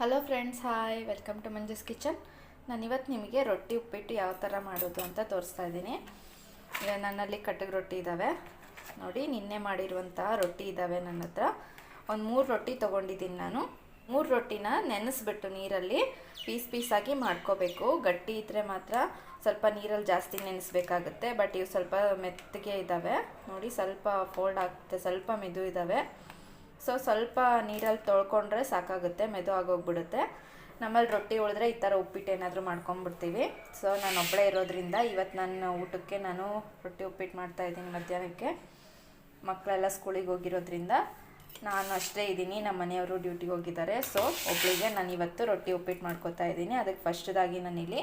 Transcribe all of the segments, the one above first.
Hello friends hi welcome to Manju's kitchen ನಾನು ಇವತ್ತು ನಿಮಗೆ ರೊಟ್ಟಿ ಉಪ್ಪಿಟ್ಟು ಯಾವ ಥರ ಮಾಡೋದು ಅಂತ ತೋರಿಸ್ತಾ ಇದ್ದೀನಿ. ನನ್ನಲ್ಲಿ ಕಟ್ಟಗೆ ರೊಟ್ಟಿ ಇದ್ದಾವೆ ನೋಡಿ, ನಿನ್ನೆ ಮಾಡಿರುವಂತಹ ರೊಟ್ಟಿ ಇದ್ದಾವೆ ನನ್ನ ಹತ್ರ. ಒಂದು ಮೂರು ರೊಟ್ಟಿ ತೊಗೊಂಡಿದ್ದೀನಿ ನಾನು. ಮೂರು ರೊಟ್ಟಿನ ನೆನೆಸ್ಬಿಟ್ಟು ನೀರಲ್ಲಿ ಪೀಸ್ ಪೀಸಾಗಿ ಮಾಡ್ಕೋಬೇಕು. ಗಟ್ಟಿ ಇದ್ದರೆ ಮಾತ್ರ ಸ್ವಲ್ಪ ನೀರಲ್ಲಿ ಜಾಸ್ತಿ ನೆನೆಸ್ಬೇಕಾಗುತ್ತೆ. ಬಟ್ ಇವು ಸ್ವಲ್ಪ ಮೆತ್ತಗೆ ಇದ್ದಾವೆ ನೋಡಿ, ಸ್ವಲ್ಪ ಫೋಲ್ಡ್ ಆಗುತ್ತೆ ಸ್ವಲ್ಪ ಮೆದು ಇದ್ದಾವೆ ಸೊ ಸ್ವಲ್ಪ ನೀರಲ್ಲಿ ತೊಳ್ಕೊಂಡ್ರೆ ಸಾಕಾಗುತ್ತೆ, ಮೆದು ಆಗೋಗ್ಬಿಡುತ್ತೆ. ನಮ್ಮಲ್ಲಿ ರೊಟ್ಟಿ ಉಳಿದ್ರೆ ಈ ಥರ ಉಪ್ಪಿಟ್ಟು ಏನಾದರೂ ಮಾಡ್ಕೊಂಬಿಡ್ತೀವಿ. ಸೊ ನಾನು ಒಬ್ಬಳೇ ಇರೋದ್ರಿಂದ ಇವತ್ತು ನನ್ನ ಊಟಕ್ಕೆ ನಾನು ರೊಟ್ಟಿ ಉಪ್ಪಿಟ್ಟು ಮಾಡ್ತಾಯಿದ್ದೀನಿ ಮಧ್ಯಾಹ್ನಕ್ಕೆ. ಮಕ್ಕಳೆಲ್ಲ ಸ್ಕೂಲಿಗೆ ಹೋಗಿರೋದ್ರಿಂದ ನಾನು ಅಷ್ಟೇ ಇದ್ದೀನಿ, ನಮ್ಮ ಮನೆಯವರು ಡ್ಯೂಟಿಗೆ ಹೋಗಿದ್ದಾರೆ. ಸೊ ಒಬ್ಬಳಿಗೆ ನಾನು ಇವತ್ತು ರೊಟ್ಟಿ ಉಪ್ಪಿಟ್ಟು ಮಾಡ್ಕೋತಾ ಇದ್ದೀನಿ. ಅದಕ್ಕೆ ಫಸ್ಟ್ದಾಗಿ ನಾನಿಲ್ಲಿ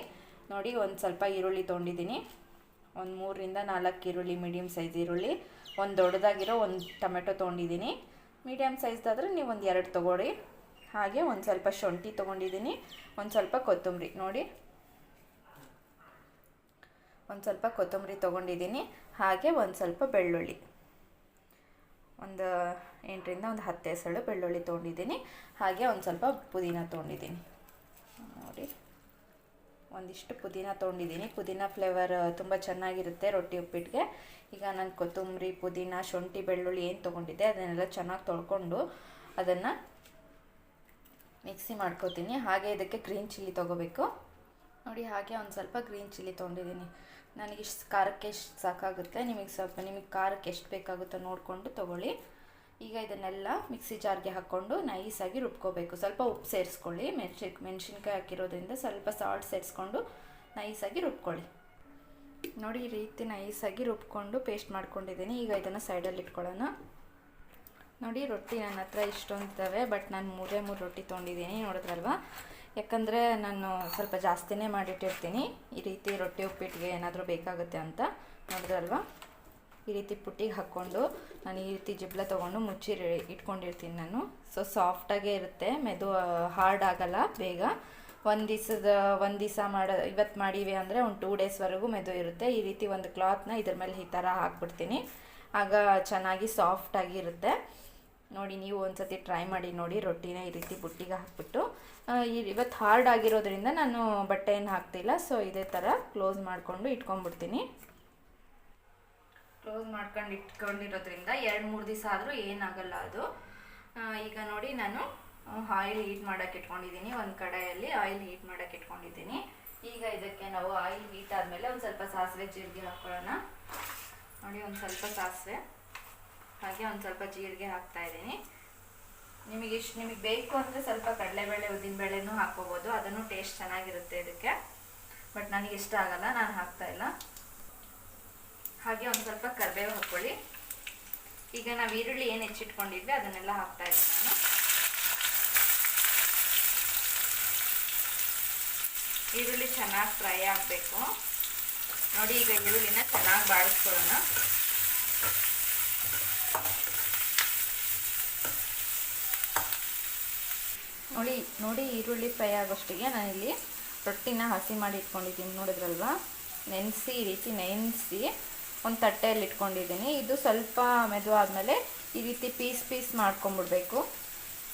ನೋಡಿ ಒಂದು ಸ್ವಲ್ಪ ಈರುಳ್ಳಿ ತೊಗೊಂಡಿದ್ದೀನಿ. ಒಂದು ಮೂರರಿಂದ ನಾಲ್ಕು ಈರುಳ್ಳಿ, ಮೀಡಿಯಮ್ ಸೈಜ್ ಈರುಳ್ಳಿ. ಒಂದು ದೊಡ್ಡದಾಗಿರೋ ಒಂದು ಟೊಮೆಟೊ ತೊಗೊಂಡಿದ್ದೀನಿ. ಮೀಡಿಯಮ್ ಸೈಜ್ದಾದರೆ ನೀವು ಒಂದು ಎರಡು ತೊಗೊಳ್ಳಿ. ಹಾಗೆ ಒಂದು ಸ್ವಲ್ಪ ಶುಂಠಿ ತೊಗೊಂಡಿದ್ದೀನಿ ಒಂದು ಸ್ವಲ್ಪ ಕೊತ್ತಂಬರಿ. ನೋಡಿ. ಒಂದು ಸ್ವಲ್ಪ ಕೊತ್ತಂಬರಿ ತೊಗೊಂಡಿದ್ದೀನಿ ಹಾಗೆ ಒಂದು ಸ್ವಲ್ಪ ಬೆಳ್ಳುಳ್ಳಿ. ಒಂದು ಎಂಟರಿಂದ ಒಂದು ಹತ್ತು ಹೆಸಳು ಬೆಳ್ಳುಳ್ಳಿ ತೊಗೊಂಡಿದ್ದೀನಿ ಹಾಗೆ ಒಂದು ಸ್ವಲ್ಪ ಪುದೀನ ತೊಗೊಂಡಿದ್ದೀನಿ ಒಂದಿಷ್ಟು ಪುದೀನ ತೊಗೊಂಡಿದ್ದೀನಿ. ಪುದೀನ ಫ್ಲೇವರ್ ತುಂಬ ಚೆನ್ನಾಗಿರುತ್ತೆ ರೊಟ್ಟಿ ಉಪ್ಪಿಟ್ಟಿಗೆ ಈಗ ನಾನು ಕೊತ್ತಂಬರಿ, ಪುದೀನ, ಶುಂಠಿ, ಬೆಳ್ಳುಳ್ಳಿ ಏನು ತೊಗೊಂಡಿದ್ದೆ ಅದನ್ನೆಲ್ಲ ಚೆನ್ನಾಗಿ ತೊಳ್ಕೊಂಡು ಅದನ್ನು ಮಿಕ್ಸಿ ಮಾಡ್ಕೋತೀನಿ. ಹಾಗೆ ಇದಕ್ಕೆ ಗ್ರೀನ್ ಚಿಲ್ಲಿ ತೊಗೋಬೇಕು. ನೋಡಿ, ಹಾಗೆ ಒಂದು ಸ್ವಲ್ಪ ಗ್ರೀನ್ ಚಿಲ್ಲಿ ತೊಗೊಂಡಿದ್ದೀನಿ. ನನಗೆ ಇಷ್ಟು ಖಾರಕ್ಕೆ ಎಷ್ಟು ಸಾಕಾಗುತ್ತೆ. ನಿಮಗೆ ಸ್ವಲ್ಪ, ನಿಮಗೆ ಖಾರಕ್ಕೆ ಎಷ್ಟು ಬೇಕಾಗುತ್ತೋ ನೋಡಿಕೊಂಡು ತೊಗೊಳ್ಳಿ. ಈಗ ಇದನ್ನೆಲ್ಲ ಮಿಕ್ಸಿ ಜಾರ್ಗೆ ಹಾಕ್ಕೊಂಡು ನೈಸಾಗಿ ರುಬ್ಕೋಬೇಕು. ಸ್ವಲ್ಪ ಉಪ್ಪು ಸೇರಿಸ್ಕೊಳ್ಳಿ. ಮೆಣಸಿ ಮೆಣಸಿನ್ಕಾಯಿ ಹಾಕಿರೋದ್ರಿಂದ ಸ್ವಲ್ಪ ಸಾಲ್ಟ್ ಸೇರಿಸ್ಕೊಂಡು ನೈಸಾಗಿ ರುಬ್ಕೊಳ್ಳಿ. ನೋಡಿ ಈ ರೀತಿ ನೈಸಾಗಿ ರುಬ್ಕೊಂಡು ಪೇಸ್ಟ್ ಮಾಡ್ಕೊಂಡಿದ್ದೀನಿ. ಈಗ ಇದನ್ನು ಸೈಡಲ್ಲಿ ಇಟ್ಕೊಳ್ಳೋಣ. ನೋಡಿ ರೊಟ್ಟಿ ನನ್ನ ಹತ್ರ ಇಷ್ಟೊಂದಿದ್ದಾವೆ ಬಟ್ ನಾನು ಮೂರೇ ಮೂರು ರೊಟ್ಟಿ ತೊಗೊಂಡಿದ್ದೀನಿ. ನೋಡಿದ್ರಲ್ವ? ಯಾಕಂದರೆ ನಾನು ಸ್ವಲ್ಪ ಜಾಸ್ತಿನೇ ಮಾಡಿಟ್ಟಿರ್ತೀನಿ. ಈ ರೀತಿ ರೊಟ್ಟಿ ಉಪ್ಪಿಟ್ಟಿಗೆ ಏನಾದರೂ ಬೇಕಾಗುತ್ತೆ ಅಂತ. ನೋಡಿದ್ರಲ್ವ? ಈ ರೀತಿ ಪುಟ್ಟಿಗೆ ಹಾಕ್ಕೊಂಡು ನಾನು ಈ ರೀತಿ ಜಿಬ್ಲ ತೊಗೊಂಡು ಮುಚ್ಚಿ ಇಟ್ಕೊಂಡಿರ್ತೀನಿ ನಾನು. ಸೊ ಸಾಫ್ಟಾಗೇ ಇರುತ್ತೆ, ಮೆದು ಹಾರ್ಡ್ ಆಗಲ್ಲ ಬೇಗ. ಒಂದು ದಿವಸದ, ಒಂದು ದಿವಸ ಮಾಡೋ ಇವತ್ತು ಮಾಡೀವಿ ಅಂದರೆ ಒಂದು ಟೂ ಡೇಸ್ವರೆಗೂ ಮೆದು ಇರುತ್ತೆ. ಈ ರೀತಿ ಒಂದು ಕ್ಲಾತ್ನ ಇದ್ರ ಮೇಲೆ ಈ ಥರ ಹಾಕ್ಬಿಡ್ತೀನಿ. ಆಗ ಚೆನ್ನಾಗಿ ಸಾಫ್ಟಾಗಿ ಇರುತ್ತೆ. ನೋಡಿ, ನೀವು ಒಂದ್ಸತಿ ಟ್ರೈ ಮಾಡಿ ನೋಡಿ, ರೊಟ್ಟಿನ ಈ ರೀತಿ ಬುಟ್ಟಿಗೆ ಹಾಕ್ಬಿಟ್ಟು. ಇವತ್ತು ಹಾರ್ಡ್ ಆಗಿರೋದ್ರಿಂದ ನಾನು ಬಟ್ಟೆ ಏನು ಹಾಕ್ತಿಲ್ಲ ಸೊ ಇದೇ ಥರ ಕ್ಲೋಸ್ ಮಾಡಿಕೊಂಡು ಇಟ್ಕೊಂಡ್ಬಿಡ್ತೀನಿ. ಕ್ಲೋಸ್ ಮಾಡ್ಕೊಂಡು ಇಟ್ಕೊಂಡಿರೋದ್ರಿಂದ ಎರಡು ಮೂರು ದಿವಸ ಆದರೂ ಏನಾಗಲ್ಲ ಅದು. ಈಗ ನೋಡಿ ನಾನು ಆಯಿಲ್ ಹೀಟ್ ಮಾಡೋಕ್ಕೆ ಇಟ್ಕೊಂಡಿದ್ದೀನಿ. ಒಂದು ಕಡಾಯಲ್ಲಿ ಆಯಿಲ್ ಹೀಟ್ ಮಾಡೋಕ್ಕೆ ಇಟ್ಕೊಂಡಿದ್ದೀನಿ. ಈಗ ಇದಕ್ಕೆ ನಾವು ಆಯಿಲ್ ಹೀಟ್ ಆದಮೇಲೆ ಒಂದು ಸ್ವಲ್ಪ ಸಾಸಿವೆ ಜೀರಿಗೆ ಹಾಕ್ಕೊಳ್ಳೋಣ ನೋಡಿ, ಒಂದು ಸ್ವಲ್ಪ ಸಾಸಿವೆ. ಹಾಗೆ ಒಂದು ಸ್ವಲ್ಪ ಜೀರಿಗೆ ಹಾಕ್ತಾ ಇದ್ದೀನಿ. ನಿಮಗೆ ಇಷ್ಟು, ನಿಮಗೆ ಬೇಕು ಅಂದರೆ ಸ್ವಲ್ಪ ಕಡಲೆಬೇಳೆ ಉದ್ದಿನಬೇಳೆನೂ ಹಾಕ್ಕೋಬೋದು. ಅದನ್ನು ಟೇಸ್ಟ್ ಚೆನ್ನಾಗಿರುತ್ತೆ ಇದಕ್ಕೆ. ಬಟ್ ನನಗೆ ಇಷ್ಟ ಆಗಲ್ಲ, ನಾನು ಹಾಕ್ತಾ ಇಲ್ಲ. ಹಾಗೆ ಒಂದು ಸ್ವಲ್ಪ ಕರಿಬೇವು ಹಾಕ್ಕೊಳ್ಳಿ ಈಗ ನಾವು ಈರುಳ್ಳಿ ಏನು ಹೆಚ್ಚಿಟ್ಕೊಂಡಿದ್ವಿ ಅದನ್ನೆಲ್ಲ ಹಾಕ್ತಾ ಇದ್ದೀನಿ ನಾನು. ಈರುಳ್ಳಿ ಚೆನ್ನಾಗಿ ಫ್ರೈ ಆಗಬೇಕು. ನೋಡಿ ಈಗ ಈರುಳ್ಳಿನ ಚೆನ್ನಾಗಿ ಬಾಡಿಸ್ಕೊಳ್ಳೋಣ ನೋಡಿ ನೋಡಿ ಈರುಳ್ಳಿ ಫ್ರೈ ಆಗೋಷ್ಟಿಗೆ ನಾನಿಲ್ಲಿ ರೊಟ್ಟಿನ ಹಸಿ ಮಾಡಿ ಇಟ್ಕೊಂಡಿದ್ದೀನಿ ನೋಡಿದ್ರಲ್ವಾ? ನೆನೆಸಿ, ಈ ರೀತಿ ನೆನೆಸಿ ಒಂದು ತಟ್ಟೆಯಲ್ಲಿ ಇಟ್ಕೊಂಡಿದ್ದೀನಿ. ಇದು ಸ್ವಲ್ಪ ಮೆದು ಆದಮೇಲೆ ಈ ರೀತಿ ಪೀಸ್ ಪೀಸ್ ಮಾಡ್ಕೊಂಬಿಡ್ಬೇಕು.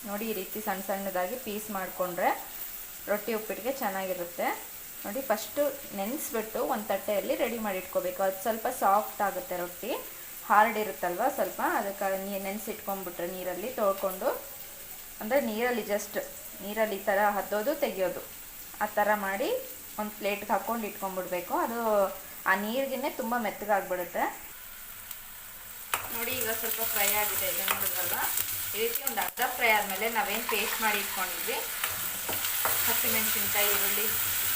ನೋಡಿ, ಈ ರೀತಿ ಸಣ್ಣ ಸಣ್ಣದಾಗಿ ಪೀಸ್ ಮಾಡಿಕೊಂಡ್ರೆ ರೊಟ್ಟಿ ಉಪ್ಪಿಟ್ಟಿಗೆ ಚೆನ್ನಾಗಿರುತ್ತೆ. ನೋಡಿ, ಫಸ್ಟು ನೆನೆಸ್ಬಿಟ್ಟು ಒಂದು ತಟ್ಟೆಯಲ್ಲಿ ರೆಡಿ ಮಾಡಿ ಇಟ್ಕೋಬೇಕು ಅದು ಸ್ವಲ್ಪ ಸಾಫ್ಟ್ ಆಗುತ್ತೆ ರೊಟ್ಟಿ. ಹಾರ್ಡ್ ಇರುತ್ತಲ್ವ ಸ್ವಲ್ಪ. ಅದಕ್ಕೆ ನೀ ನೆನೆಸಿಟ್ಕೊಂಡ್ಬಿಟ್ರೆ ನೀರಲ್ಲಿ ತೊಳ್ಕೊಂಡು, ಅಂದರೆ ನೀರಲ್ಲಿ ಜಸ್ಟ್, ನೀರಲ್ಲಿ ಈ ಥರ ಹದ್ದೋದು, ತೆಗಿಯೋದು. ಆ ಥರ ಮಾಡಿ ಒಂದು ಪ್ಲೇಟ್ಗೆ ಹಾಕ್ಕೊಂಡು ಇಟ್ಕೊಂಡ್ಬಿಡ್ಬೇಕು ಅದು ಆ ನೀರಿಗೆ ತುಂಬ ಮೆತ್ತಗಾಗ್ಬಿಡುತ್ತೆ. ನೋಡಿ ಈಗ ಸ್ವಲ್ಪ ಫ್ರೈ ಆಗಿದೆ ಇದೆ ನೋಡಿದ್ರಲ್ವ? ಈ ರೀತಿ ಒಂದು ಅರ್ಧ ಫ್ರೈ ಆದಮೇಲೆ ನಾವೇನು ಪೇಸ್ಟ್ ಮಾಡಿ ಇಟ್ಕೊಂಡಿದ್ವಿ. ಹಸಿಮೆಣಸಿನ್ಕಾಯಿ ಈರುಳ್ಳಿ,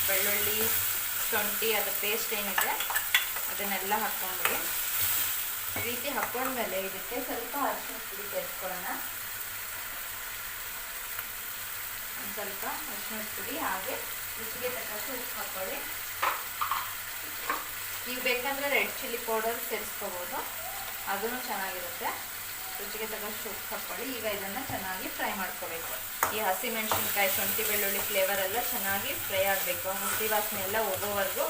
ಬೆಳ್ಳುಳ್ಳಿ, ಶುಂಠಿ ಅದು ಪೇಸ್ಟ್ ಏನಿದೆ, ಅದನ್ನೆಲ್ಲ ಹಾಕ್ಕೊಂಡ್ಬಿಡಿ. ಈ ರೀತಿ ಹಾಕ್ಕೊಂಡ್ಮೇಲೆ ಇದಕ್ಕೆ ಸ್ವಲ್ಪ ಅರಿಶಿನ ಪುಡಿ ಸೇರಿಸ್ಕೊಳ್ಳೋಣ. ಒಂದು ಸ್ವಲ್ಪ ಅರಿಶಿನ ಪುಡಿ ಹಾಗೆ ರುಚಿಗೆ ತಕ್ಕಷ್ಟು ಉಪ್ಪು ಹಾಕ್ಕೊಳ್ಳಿ. ಈಗ ಬೇಕಂದರೆ ರೆಡ್ ಚಿಲ್ಲಿ ಪೌಡರ್ ಸೇರಿಸ್ಕೋಬೋದು. ಅದೂ ಚೆನ್ನಾಗಿರುತ್ತೆ. ರುಚಿಗೆ ತಕ್ಕಷ್ಟು ಉಪ್ಪು ಹಾಕ್ಕೊಳ್ಳಿ. ಈಗ ಇದನ್ನು ಚೆನ್ನಾಗಿ ಫ್ರೈ ಮಾಡ್ಕೋಬೇಕು. ಈ ಹಸಿ ಮೆಣಸಿನ್ಕಾಯಿ, ಶುಂಠಿ, ಬೆಳ್ಳುಳ್ಳಿ ಫ್ಲೇವರ್ ಎಲ್ಲ ಚೆನ್ನಾಗಿ ಫ್ರೈ ಆಗಬೇಕು. ಹಸಿ ವಾಸನೆ ಎಲ್ಲ ಹೋಗೋವರೆಗೂ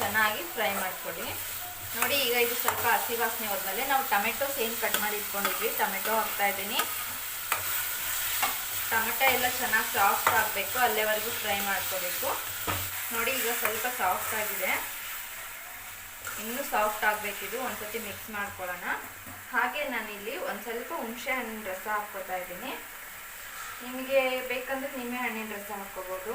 ಚೆನ್ನಾಗಿ ಫ್ರೈ ಮಾಡ್ಕೊಳ್ಳಿ. ನೋಡಿ, ಈಗ ಇದು ಸ್ವಲ್ಪ ಹಸಿ ವಾಸನೆ ಹೋದ್ಮೇಲೆ ನಾವು ಟೊಮೆಟೊ ಸೇಮ್ ಕಟ್ ಮಾಡಿ ಇಟ್ಕೊಂಡಿದ್ವಿ? ಟೊಮೆಟೊ ಹಾಕ್ತಾ ಇದ್ದೀನಿ. ಟೊಮೆಟೊ ಎಲ್ಲ ಚೆನ್ನಾಗಿ ಸಾಫ್ಟ್ ಆಗಬೇಕು. ಅಲ್ಲೇವರೆಗೂ ಫ್ರೈ ಮಾಡ್ಕೋಬೇಕು. ನೋಡಿ, ಈಗ ಸ್ವಲ್ಪ ಸಾಫ್ಟ್ ಆಗಿದೆ. ಇನ್ನೂ ಸಾಫ್ಟ್ ಆಗಬೇಕಿದು ಒಂದ್ಸತಿ ಮಿಕ್ಸ್ ಮಾಡ್ಕೊಳ್ಳೋಣ. ಹಾಗೆ ನಾನಿಲ್ಲಿ ಒಂದು ಸ್ವಲ್ಪ ಹುಣಸೆ ಹಣ್ಣಿನ ರಸ ಹಾಕ್ಕೋತಾ ಇದ್ದೀನಿ. ನಿಮಗೆ ಬೇಕಂದ್ರೆ ನಿಮ್ಮೆ ಹಣ್ಣಿನ ರಸ ಹಾಕ್ಕೋಬೋದು.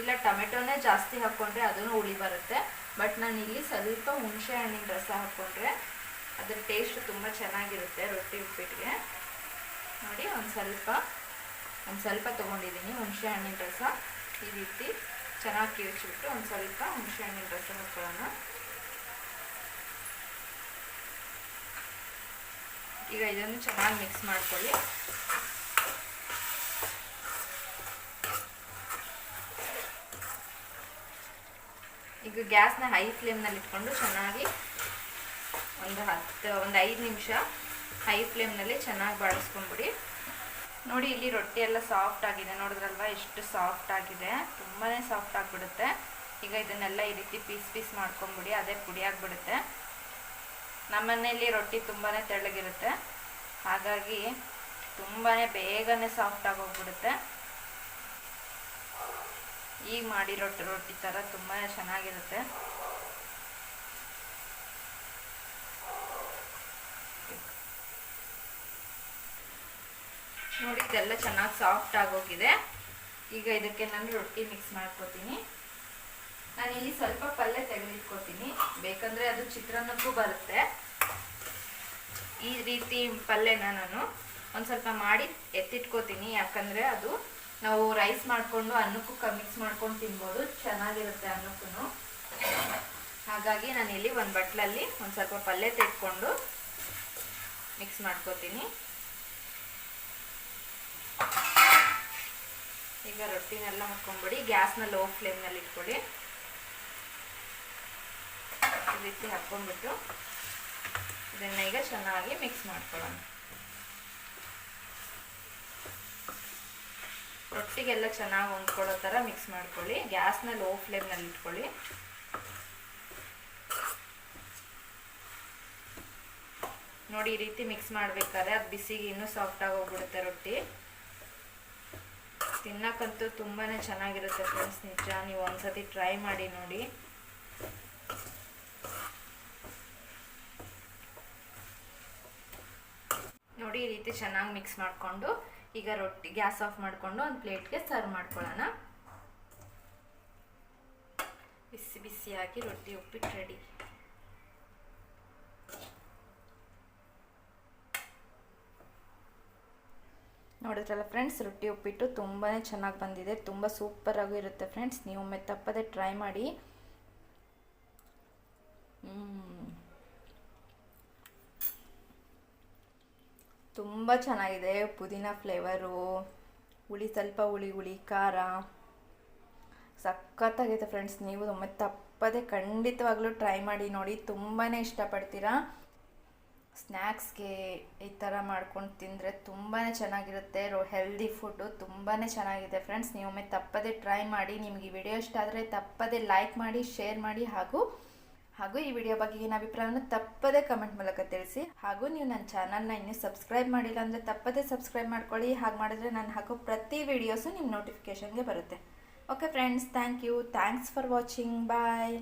ಇಲ್ಲ, ಟೊಮೆಟೊನೇ ಜಾಸ್ತಿ ಹಾಕ್ಕೊಂಡ್ರೆ ಅದನ್ನು ಹುಳಿ ಬರುತ್ತೆ. ಬಟ್ ನಾನು ಇಲ್ಲಿ ಸ್ವಲ್ಪ ಹುಣಸೆ ಹಣ್ಣಿನ ರಸ ಹಾಕ್ಕೊಂಡ್ರೆ ಅದರ ಟೇಸ್ಟ್ ತುಂಬ ಚೆನ್ನಾಗಿರುತ್ತೆ ರೊಟ್ಟಿ ಉಪ್ಪಿಟ್ಟಿಗೆ ನೋಡಿ, ಒಂದು ಸ್ವಲ್ಪ ಒಂದು ಸ್ವಲ್ಪ ತೊಗೊಂಡಿದ್ದೀನಿ ಹುಣಸೆ ಹಣ್ಣಿನ ರಸ. ಈ ರೀತಿ ಚೆನ್ನಾಗಿ ಕಿವುಚ್ಬಿಟ್ಟು ಒಂದು ಸ್ವಲ್ಪ ಹುಣಸೆ ಹಣ್ಣಿನ ರಸ ಹಾಕ್ಕೊಳ್ಳೋಣ. ಈಗ ಇದನ್ನು ಚೆನ್ನಾಗಿ ಮಿಕ್ಸ್ ಮಾಡ್ಕೊಳ್ಳಿ. ಈಗ ಗ್ಯಾಸ್ನ ಹೈ ಫ್ಲೇಮ್ನಲ್ಲಿ ಇಟ್ಕೊಂಡು ಚೆನ್ನಾಗಿ ಒಂದು ಹತ್ತು, ಒಂದು ಐದು ನಿಮಿಷ ಹೈ ಫ್ಲೇಮ್ನಲ್ಲಿ ಚೆನ್ನಾಗಿ ಬಾಡಿಸ್ಕೊಂಡ್ಬಿಡಿ ನೋಡಿ, ಇಲ್ಲಿ ರೊಟ್ಟಿ ಎಲ್ಲ ಸಾಫ್ಟ್ ಆಗಿದೆ. ನೋಡಿದ್ರಲ್ವಾ? ಎಷ್ಟು ಸಾಫ್ಟ್ ಆಗಿದೆ. ತುಂಬಾ ಸಾಫ್ಟ್ ಆಗಿಬಿಡುತ್ತೆ. ಈಗ ಇದನ್ನೆಲ್ಲ ಈ ರೀತಿ ಪೀಸ್ ಪೀಸ್ ಮಾಡ್ಕೊಂಬಿಡಿ ಅದೇ ಪುಡಿ ಆಗಿಬಿಡುತ್ತೆ. ನಮ್ಮನೇಲಿ ರೊಟ್ಟಿ ತುಂಬಾ ತೆಳ್ಳಗಿರುತ್ತೆ. ಹಾಗಾಗಿ ತುಂಬಾ ಬೇಗನೆ ಸಾಫ್ಟ್ ಆಗೋಗ್ಬಿಡುತ್ತೆ ಈಗ ಮಾಡಿ ರೊಟ್ಟಿ ರೊಟ್ಟಿ ಥರ ತುಂಬಾ ಚೆನ್ನಾಗಿರುತ್ತೆ. ನೋಡಿ, ಇದೆಲ್ಲ ಚೆನ್ನಾಗಿ ಸಾಫ್ಟ್ ಆಗೋಗಿದೆ ಈಗ ಇದಕ್ಕೆ ನಾನು ರೊಟ್ಟಿ ಮಿಕ್ಸ್ ಮಾಡ್ಕೋತೀನಿ. ನಾನು ಇಲ್ಲಿ ಸ್ವಲ್ಪ ಪಲ್ಯ ತೆಗೆದಿಟ್ಕೋತೀನಿ. ಬೇಕಂದ್ರೆ ಅದು ಚಿತ್ರಾನ್ನಕ್ಕೂ ಬರುತ್ತೆ. ಈ ರೀತಿ ಪಲ್ಯನ ನಾನು ಒಂದು ಸ್ವಲ್ಪ ಮಾಡಿ ಎತ್ತಿಟ್ಕೋತೀನಿ. ಯಾಕಂದರೆ ಅದು ನಾವು ರೈಸ್ ಮಾಡಿಕೊಂಡು ಅನ್ನಕ್ಕೂ ಮಿಕ್ಸ್ ಮಾಡ್ಕೊಂಡು ತಿನ್ಬೋದು. ಚೆನ್ನಾಗಿರುತ್ತೆ ಅನ್ನಕ್ಕೂ ಹಾಗಾಗಿ ನಾನು ಇಲ್ಲಿ ಒಂದು ಬಟ್ಲಲ್ಲಿ ಒಂದು ಸ್ವಲ್ಪ ಪಲ್ಯ ತೆಗೆದುಕೊಂಡು ಮಿಕ್ಸ್ ಮಾಡ್ಕೋತೀನಿ. ಈಗ ರೊಟ್ಟಿನೆಲ್ಲ ಹಾಕ್ಕೊಂಬಿಡಿ ಗ್ಯಾಸ್ನ ಲೋ ಫ್ಲೇಮ್ನಲ್ಲಿ ಇಟ್ಕೊಳ್ಳಿ ರೀತಿ ಹಾಕ್ಕೊಂಡ್ಬಿಟ್ಟು ಇದನ್ನ ಈಗ ಚೆನ್ನಾಗಿ ಮಿಕ್ಸ್ ಮಾಡ್ಕೊಳ್ಳೋಣ. ರೊಟ್ಟಿಗೆಲ್ಲ ಚೆನ್ನಾಗಿ ಹೊಂದ್ಕೊಳ್ಳೋ ಥರ ಮಿಕ್ಸ್ ಮಾಡ್ಕೊಳ್ಳಿ. ಗ್ಯಾಸ್ನ ಲೋ ಫ್ಲೇಮ್ನಲ್ಲಿ ಇಟ್ಕೊಳ್ಳಿ. ನೋಡಿ, ಈ ರೀತಿ ಮಿಕ್ಸ್ ಮಾಡಬೇಕಾದ್ರೆ ಅದು ಬಿಸಿಗೆ ಇನ್ನೂ ಸಾಫ್ಟಾಗಿ ಹೋಗ್ಬಿಡುತ್ತೆ ರೊಟ್ಟಿ. ತಿನ್ನಕ್ಕಂತೂ ತುಂಬಾ ಚೆನ್ನಾಗಿರುತ್ತೆ ಫ್ರೆಂಡ್ಸ್ ನಿಜ, ನೀವು ಒಂದ್ಸತಿ ಟ್ರೈ ಮಾಡಿ ನೋಡಿ ನೋಡಿ ಈ ರೀತಿ ಚೆನ್ನಾಗಿ ಮಿಕ್ಸ್ ಮಾಡಿಕೊಂಡು ಈಗ ರೊಟ್ಟಿ ಗ್ಯಾಸ್ ಆಫ್ ಮಾಡಿಕೊಂಡು ಒಂದು ಪ್ಲೇಟ್ಗೆ ಸರ್ವ್ ಮಾಡ್ಕೊಳ್ಳೋಣ. ಬಿಸಿ ಬಿಸಿಯಾಗಿ ರೊಟ್ಟಿ ಉಪ್ಪಿಟ್ಟು ರೆಡಿ ನೋಡಿದ್ರಲ್ಲ ಫ್ರೆಂಡ್ಸ್ ರೊಟ್ಟಿ ಉಪ್ಪಿಟ್ಟು ತುಂಬಾ ಚೆನ್ನಾಗಿ ಬಂದಿದೆ. ತುಂಬ ಸೂಪರಾಗೂ ಇರುತ್ತೆ ಫ್ರೆಂಡ್ಸ್ ನೀವು ಒಮ್ಮೆ ತಪ್ಪದೆ ಟ್ರೈ ಮಾಡಿ. ತುಂಬ ಚೆನ್ನಾಗಿದೆ. ಪುದೀನ ಫ್ಲೇವರು ಹುಳಿ ಸ್ವಲ್ಪ ಹುಳಿ ಹುಳಿ ಖಾರ. ಸಖತ್ತಾಗೈತೆ ಫ್ರೆಂಡ್ಸ್ ನೀವು ಒಮ್ಮೆ ತಪ್ಪದೆ ಖಂಡಿತವಾಗ್ಲೂ ಟ್ರೈ ಮಾಡಿ ನೋಡಿ ತುಂಬಾ ಇಷ್ಟಪಡ್ತೀರಾ? ಸ್ನ್ಯಾಕ್ಸ್ಗೆ ಈ ಥರ ಮಾಡ್ಕೊಂಡು ತಿಂದರೆ ತುಂಬಾ ಚೆನ್ನಾಗಿರುತ್ತೆ. ರೋ ಹೆಲ್ದಿ ಫುಡ್ಡು ತುಂಬಾ ಚೆನ್ನಾಗಿದೆ ಫ್ರೆಂಡ್ಸ್ ನೀವು ಒಮ್ಮೆ ತಪ್ಪದೆ ಟ್ರೈ ಮಾಡಿ, ನಿಮಗೆ ವಿಡಿಯೋ ಇಷ್ಟ ಆದರೆ ತಪ್ಪದೆ ಲೈಕ್ ಮಾಡಿ ಶೇರ್ ಮಾಡಿ ಹಾಗೂ ಹಾಗೂ ಈ ವಿಡಿಯೋ ಬಗ್ಗೆ ಏನು ಅಭಿಪ್ರಾಯವನ್ನು ತಪ್ಪದೆ ಕಮೆಂಟ್ ಮೂಲಕ ತಿಳಿಸಿ ಹಾಗೂ ನೀವು ನನ್ನ ಚಾನಲ್ನ ಇನ್ನೂ ಸಬ್ಸ್ಕ್ರೈಬ್ ಮಾಡಿಲ್ಲ ಅಂದರೆ ತಪ್ಪದೆ ಸಬ್ಸ್ಕ್ರೈಬ್ ಮಾಡ್ಕೊಳ್ಳಿ. ಹಾಗೆ ಮಾಡಿದ್ರೆ ನಾನು ಹಾಕೋ ಪ್ರತಿ ವಿಡಿಯೋಸು ನಿಮ್ಮ ನೋಟಿಫಿಕೇಷನ್ಗೆ ಬರುತ್ತೆ. Okay friends thank you thanks for watching bye